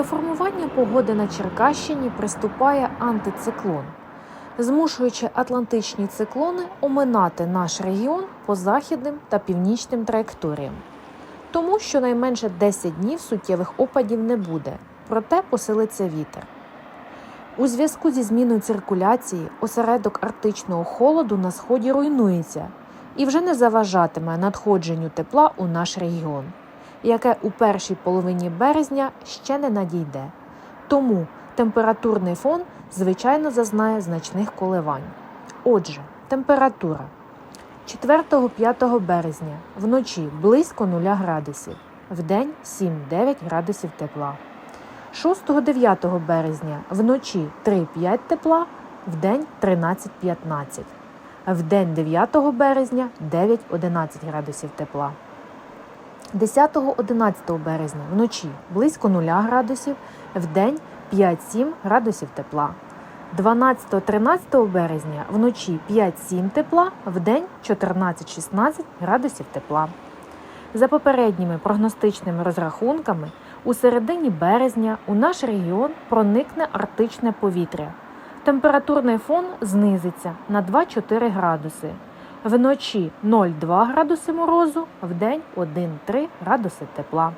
До формування погоди на Черкащині приступає антициклон, змушуючи атлантичні циклони оминати наш регіон по західним та північним траєкторіям. Тому щонайменше 10 днів суттєвих опадів не буде, проте посилиться вітер. У зв'язку зі зміною циркуляції осередок арктичного холоду на сході руйнується і вже не заважатиме надходженню тепла у наш регіон, яке у першій половині березня ще не надійде. Тому температурний фон, звичайно, зазнає значних коливань. Отже, температура 4-5 березня вночі близько 0 градусів, вдень 7-9 градусів тепла. 6-9 березня вночі 3-5 тепла, вдень 13-15. В день 9 березня 9-11 градусів тепла. 10-11 березня вночі близько 0 градусів, вдень 5-7 градусів тепла. 12-13 березня вночі 5-7 тепла, вдень 14-16 градусів тепла. За попередніми прогностичними розрахунками, у середині березня у наш регіон проникне арктичне повітря. Температурний фон знизиться на 2-4 градуси. Вночі 0,2 градуси морозу, вдень 1-3 градуси тепла.